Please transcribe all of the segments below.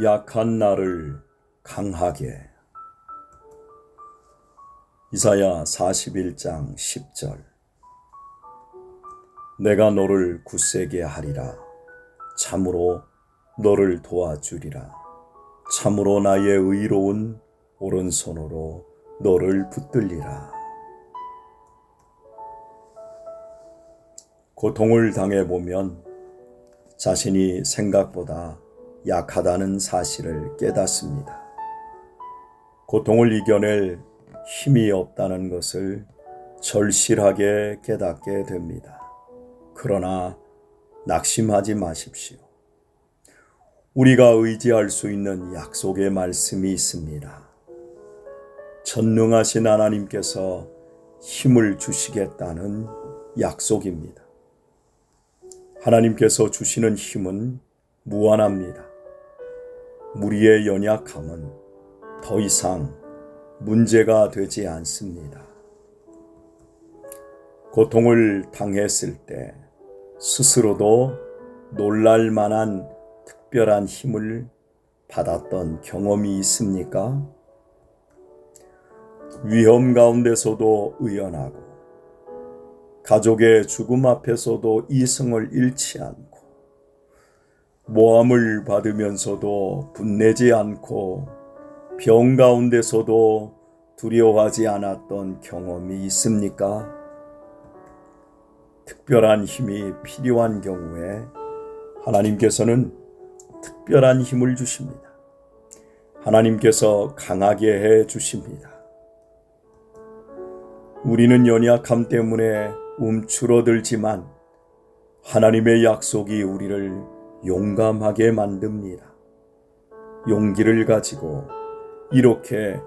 약한 나를 강하게. 이사야 41장 10절. 내가 너를 굳세게 하리라. 참으로 너를 도와주리라. 참으로 나의 의로운 오른손으로 너를 붙들리라. 고통을 당해 보면 자신이 생각보다 약하다는 사실을 깨닫습니다. 고통을 이겨낼 힘이 없다는 것을 절실하게 깨닫게 됩니다. 그러나 낙심하지 마십시오. 우리가 의지할 수 있는 약속의 말씀이 있습니다. 전능하신 하나님께서 힘을 주시겠다는 약속입니다. 하나님께서 주시는 힘은 무한합니다. 우리의 연약함은 더 이상 문제가 되지 않습니다. 고통을 당했을 때 스스로도 놀랄 만한 특별한 힘을 받았던 경험이 있습니까? 위험 가운데서도 의연하고 가족의 죽음 앞에서도 이성을 잃지 않고 모함을 받으면서도 분내지 않고 병 가운데서도 두려워하지 않았던 경험이 있습니까? 특별한 힘이 필요한 경우에 하나님께서는 특별한 힘을 주십니다. 하나님께서 강하게 해 주십니다. 우리는 연약함 때문에 움츠러들지만 하나님의 약속이 우리를 용감하게 만듭니다. 용기를 가지고 이렇게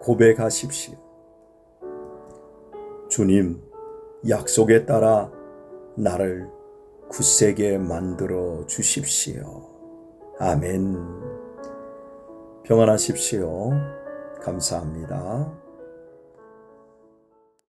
고백하십시오. 주님, 약속에 따라 나를 굳세게 만들어 주십시오. 아멘. 평안하십시오. 감사합니다.